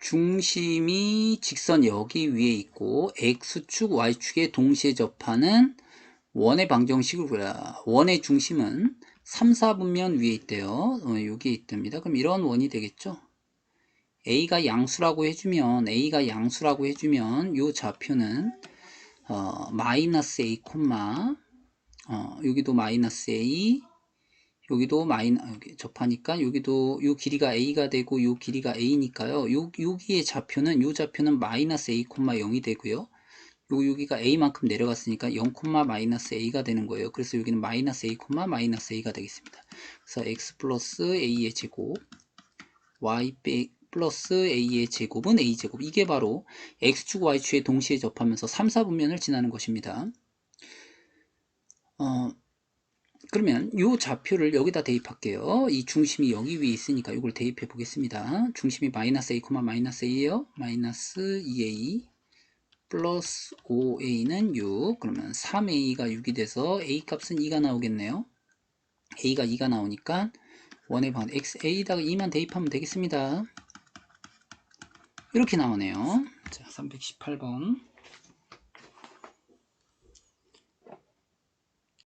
중심이 직선 여기 위에 있고 x축, y축에 동시에 접하는 원의 방정식을 구해라. 원의 중심은 3, 4분면 위에 있대요. 어, 여기에 있답니다. 그럼 이런 원이 되겠죠? a가 양수라고 해주면 a가 양수라고 해주면 요 좌표는 어, 마이너스 a 콤마 어, 여기도 마이너스 a 여기도 마이너 여기 접하니까 여기도 요 길이가 a가 되고 요 길이가 a니까요. 요 여기의 좌표는 요 좌표는 마이너스 a 콤마 0이 되고요. 요 여기가 a만큼 내려갔으니까 0 콤마 마이너스 a가 되는 거예요. 그래서 여기는 마이너스 a 마이너스 a가 되겠습니다. 그래서 x 플러스 a의 제곱 y 빼 플러스 a의 제곱은 a 제곱 이게 바로 x축 y축에 동시에 접하면서 3, 4분면을 지나는 것입니다. 어, 그러면 이 좌표를 여기다 대입할게요. 이 중심이 여기 위에 있으니까 이걸 대입해 보겠습니다. 중심이 마이너스 a, 마이너스 a예요. 마이너스 2a 플러스 5a는 6 그러면 3a가 6이 돼서 a 값은 2가 나오겠네요. a가 2가 나오니까 원의 방 x a에다가 2만 대입하면 되겠습니다. 이렇게 나오네요. 자, 318번.